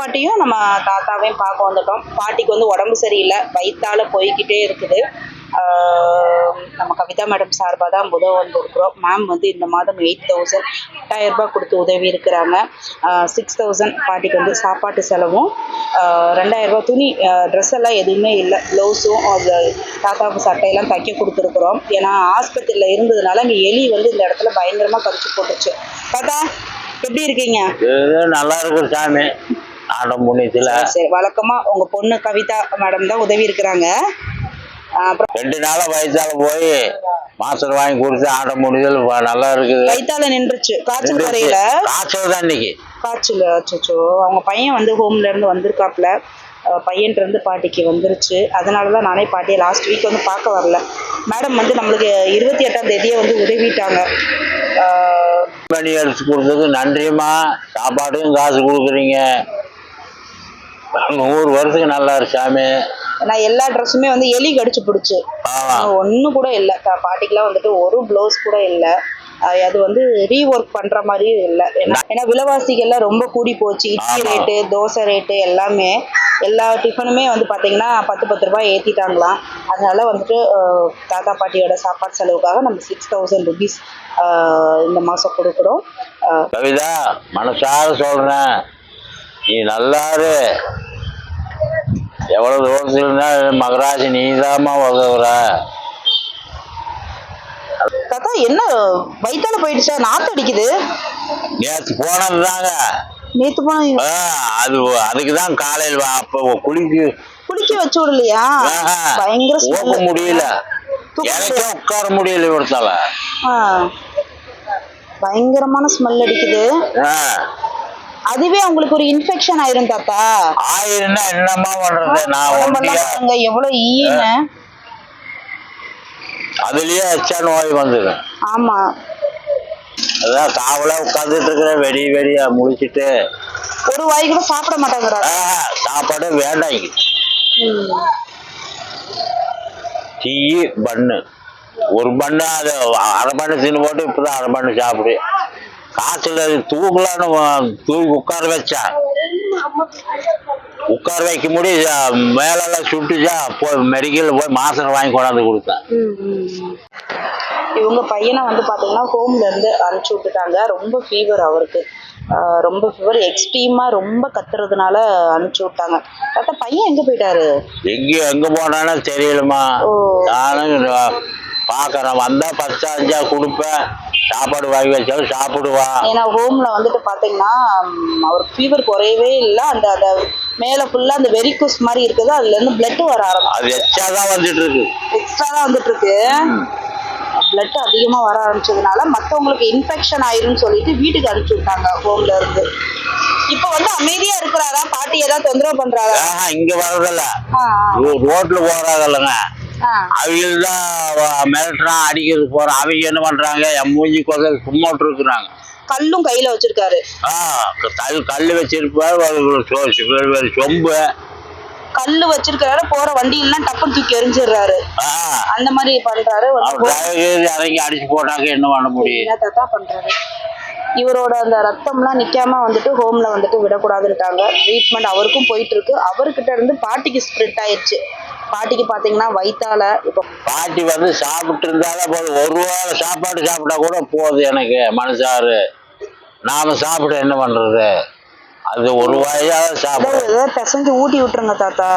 பாட்டியும் நம்ம தாத்தாவையும் பார்க்க வந்துட்டோம். பாட்டிக்கு வந்து உடம்பு சரியில்லை. வயிற்றால் போய்கிட்டே இருக்குது. நம்ம கவிதா மேடம் சார்பாக தான் உதவ வந்திருக்கிறோம் மேம் வந்து இந்த மாதம் எயிட் தௌசண்ட் எட்டாயிரம் ரூபாய் கொடுத்து உதவி இருக்கிறாங்க. சிக்ஸ் தௌசண்ட் பாட்டிக்கு வந்து சாப்பாட்டு செலவும். ரெண்டாயிரம் ரூபாய் துணி ட்ரெஸ் எல்லாம் எதுவுமே இல்லை. ப்ளவுஸும் அது தாத்தாவுக்கு சட்டையெல்லாம் தைக்க கொடுத்துருக்குறோம். ஏன்னா ஆஸ்பத்திரியில் இருந்ததுனால இங்கே எலி வந்து இந்த இடத்துல பயங்கரமாக கடிச்சு போட்டுருச்சு தாத்தா எப்படி இருக்கீங்க? நல்லா இருக்கும் சாமி. ஆண்டம் புண்ணியத்தில் சரி, வழக்கமா உங்க பொண்ணு கவிதா மேடம் தான் உதவி இருக்கிறாங்க. அப்புறம் ரெண்டு நாளா வயசால போய் மாசம் வாங்கி கொடுத்து ஆண்டம் புண்ணியத்தில் நல்லா இருக்குது. வயித்தால நின்றுச்சு. காய்ச்சல் கரையில காய்ச்சல் தான் இன்னைக்கு. காய்ச்சல் அச்சோ அவங்க பையன் வந்து ஹோம்ல இருந்து வந்திருக்காப்ல பையன்ட்டு இருந்து பாட்டிக்கு வந்துருச்சு. அதனால தான் நானே பாட்டியை லாஸ்ட் வீக் வந்து பார்க்க வரல. மேடம் வந்து நம்மளுக்கு இருபத்தி எட்டாம் தேதியே வந்து உதவிட்டாங்க. பண்ணி அடிச்சு கொடுத்ததுக்கு நன்றிம்மா. சாப்பாட்டுக்கும் காசு கொடுக்குறீங்க. நூறு வருஷத்துக்கு நல்லா இருக்கு சாமி. நான் எல்லா ட்ரெஸ்ஸுமே வந்து எலி கடிச்சு பிடிச்சு. ஒன்று கூட இல்லை. பாட்டிக்கெலாம் வந்துட்டு ஒரு ப்ளவுஸ் கூட இல்லை. அது வந்து ரீஒர்க் பண்ணுற மாதிரியும் இல்லை. ஏன்னா ஏன்னா விலைவாசிகள்லாம் ரொம்ப கூடி போச்சு. இட்லி. ரேட்டு தோசை ரேட்டு எல்லாமே. எல்லா டிஃபனுமே வந்து பார்த்தீங்கன்னா பத்து பத்து ரூபாய் ஏற்றிட்டாங்களாம் அதனால வந்துட்டு தாத்தா பாட்டியோட சாப்பாடு செலவுக்காக நம்ம சிக்ஸ் தௌசண்ட் ருபீஸ் இந்த மாதம் கொடுக்குறோம். கவிதா மனசார சொல்றேன். நீ நல்லா எவ்வளவு தூரத்துல மகராஜ் நீதாம்மா உதவுற. தாத்தா என்ன? வயிற்றால போயிடுச்சா? நாத்து அடிக்குது. நேற்று ஆ, அது அதுக்கு தான் காலையில் அப்போ குளிக்கு. குளிக்க வச்சு விடலையா? பயங்கர போக. முடியல. எனக்கே உட்கார முடியல இவர்த்தால. பயங்கரமான ஸ்மெல் அடிக்குது. அதுவே உங்களுக்கு ஒரு இன்ஃபெக்ஷன் ஆயிரும் தாத்தா. ஆயிருந்தா என்னம்மா பண்றது? நான் உடம்பெல்லாம் ஒண்டியா பாருங்க எவ்வளவு ஈன்னு. அதுலயே எச்சா நோய் வந்துடும் ஆமா. அதான் காவலா உட்காந்துட்டு இருக்கிறேன் வெடி வெடியா முடிச்சிட்டு ஒரு வாய் கூட சாப்பிட மாட்டேங்கிறாரு. சாப்பாடு வேண்டாம் இங்க. ம். டீ பண்ணு. ஒரு பண்ணு அது அரை பண்ணு தின்னு போட்டு இப்பதான் அரை பண்ணு சாப்பிடு. அது தூக்கலான்னு தூக்கி உட்கார வச்சேன் உட்கார வைக்க முடியும் மேலெல்லாம் சுட்டுச்சா போய் மெடிக்கலில் போய் மாசம் வாங்கி கொண்டாந்து கொடுத்தேன். இவங்க பையனை வந்து பாத்தீங்கன்னா ஹோம்ல இருந்து அனுப்பிச்சு விட்டுட்டாங்க. ரொம்ப ஃபீவர் அவருக்கு. ரொம்ப ஃபீவர் எக்ஸ்ட்ரீமா ரொம்ப கத்துறதுனால அனுப்பிச்சு விட்டாங்க. தாத்தா பையன் எங்க போயிட்டாரு? எங்க எங்க போனானோ தெரியலம்மா. ஓ. நானும் பார்க்கறேன் வந்தா பத்து அஞ்சா கொடுப்பேன். சாப்பாடு வாங்கி வச்சாலும் சாப்பிடுவான் ஏன்னா ஹோம்ல வந்துட்டு பாத்தீங்கன்னா ம், அவருக்கு ஃபீவர் குறையவே இல்லை. அந்த அந்த மேல ஃபுல்லா அந்த வெரிகோஸ் மாதிரி இருக்குது. அதுல இருந்து பிளட் வர ஆரம்பிச்சு. அது எச்சா தான் வந்துட்டு இருக்கு எக்ஸ்ட்ரா தான் வந்துட்டு இருக்கு பிளட் அதிகமா வர ஆரம்பிச்சதுனால மத்தவங்களுக்கு இன்ஃபெக்ஷன் ஆயிரும்னு சொல்லிட்டு வீட்டுக்கு அனுப்பிச்சு விட்டாங்க ஹோம்ல இருந்து. இப்போ வந்து அமைதியா இருக்கிறாரா? பாட்டி ஏதாவது தொந்தரவு பண்றாரா? இங்க வர்றதில்ல. ரோட்ல போறாங்கல்லங்க. அவங்க தான் மிரட்டுறான் அடிக்கிறது போறான். அவங்க என்ன பண்றாங்க? என் மூஞ்சி கொதல் சும்மா இருக்கிறாங்க கல்லும் கையில வச்சிருக்காரு. ஆ கல் கல் வச்சிருப்பாரு சொம்பு. கல்லு வச்சிருக்காரு போற வண்டி எல்லாம் டப்புன்னு தூக்கி எரிஞ்சிடுறாரு. அந்த மாதிரி பண்றாரு. இறங்கி அடிச்சு போட்டாக்க என்ன பண்ண முடியும்? பண்றாரு? இவரோட அந்த ரத்தம்லாம் நிக்காம வந்துட்டு ஹோம்ல வந்துட்டு விடக்கூடாதுன்ட்டாங்க ட்ரீட்மெண்ட் அவருக்கும் போயிட்டு இருக்கு. அவர்கிட்ட இருந்து பாட்டிக்கு ஸ்ப்ரெட் ஆயிடுச்சு பாட்டிக்கு பாத்தீங்கன்னா வயித்தால இப்போ பாட்டி வந்து சாப்பிட்டு இருந்தாலும் போதும். ஒரு வேளை சாப்பாடு சாப்பிட்டா கூட போதும் எனக்கு மனசாரு. நாம சாப்பிட என்ன பண்றது? அது ஒரு வாயாவது சாப்பிட ஏதாவது பிசைஞ்சு ஊட்டி விட்டுருங்க தாத்தா.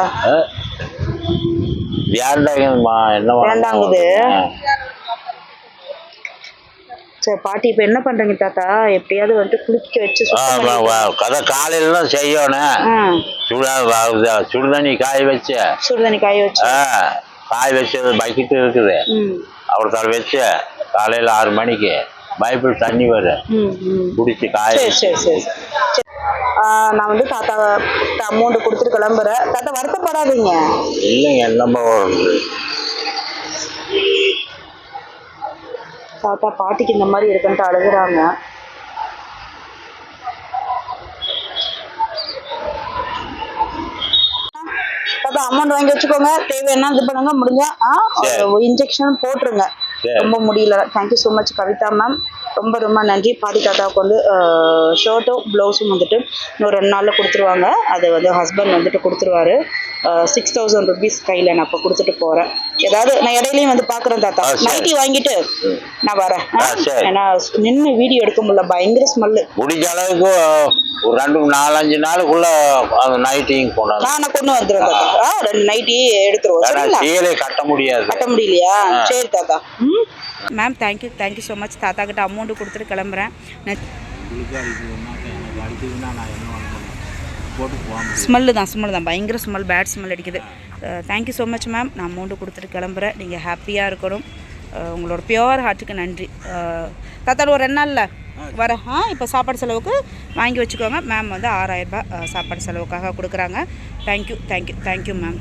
வேண்டாங்கம்மா என்ன வேண்டாங்குது. சரி பாட்டி இப்போ என்ன பண்றீங்க தாத்தா? எப்படியாவது வந்துட்டு குளிக்க வச்சு. கதை காலையில தான் செய்யணும். சுடா சுடுதண்ணி காய வச்சு. சுடுதண்ணி காய வச்சு. காய வச்சது பக்கெட் இருக்குது. அப்புறத்தால வச்சு காலையில ஆறு மணிக்கு பைபிள் தண்ணி வரும். குடிச்சு காய வச்சு. நான் வந்து தாத்தா அமௌண்ட் கொடுத்துட்டு கிளம்புறேன். தாத்தா வருத்தப்படாதீங்க. இல்லைங்க என்னம்மா வருது தாத்தா பாட்டிக்கு இந்த மாதிரி இருக்குன்ட்டு அழுகுறாங்க. தாத்தா அமௌண்ட் வாங்கி வச்சுக்கோங்க. தேவைன்னா இது பண்ணுங்க முடிஞ்சா. இன்ஜெக்ஷன் போட்டுருங்க. ரொம்ப முடியல. Thank you so much Kavitha ma'am ரொம்ப ரொம்ப நன்றி. பாட்டி தாத்தாவுக்கு வந்து ஷர்ட்டும் ப்ளவுஸும் வந்துட்டு இன்னும் ரெண்டு நாளில் கொடுத்துருவாங்க. அது வந்து ஹஸ்பண்ட் வந்துட்டு கொடுத்துருவாரு. சிக்ஸ் தௌசண்ட் ருபீஸ் கையில் நான் இப்போ கொடுத்துட்டு போகிறேன் ஏதாவது நான் இடையிலையும் வந்து பார்க்குறேன் தாத்தா. நைட்டி வாங்கிட்டு நான் வரேன். ஏன்னா நின்று வீடியோ எடுக்க முடியல. பயங்கர ஸ்மெல்லு முடிஞ்ச அளவுக்கு ஒரு ரெண்டு நாலஞ்சு நாளுக்குள்ள அந்த நைட்டிங் கொண்டாந்து நான் நான் கொண்டு வந்துடுறேன் தாத்தா. ஆ. ரெண்டு நைட்டி எடுத்துருவோம். சீலை கட்ட முடியாது. கட்ட முடியலையா? சரி தாத்தா. ம். Ma'am thank you thank you so much தாத்தா கிட்ட அமௌண்ட் கொடுத்துட்டு கிளம்புறேன். ஸ்மெல்லு தான் ஸ்மெல் தான். பயங்கர ஸ்மெல் பேட் ஸ்மெல் அடிக்குது. Thank you so much ma'am நான் அமௌண்ட்டு கொடுத்துட்டு கிளம்புறேன். நீங்கள் ஹாப்பியாக இருக்கணும். உங்களோட பியோர் ஹார்ட்டுக்கு நன்றி. அஹ் தாத்தா ஒரு ரெண்டு நாளில் வரேன் ஆ இப்போ சாப்பாடு செலவுக்கு வாங்கி வச்சுக்கோங்க. மேம் வந்து ஆறாயிரரூபா சாப்பாடு செலவுக்காக கொடுக்குறாங்க. Thank you thank you thank you ma'am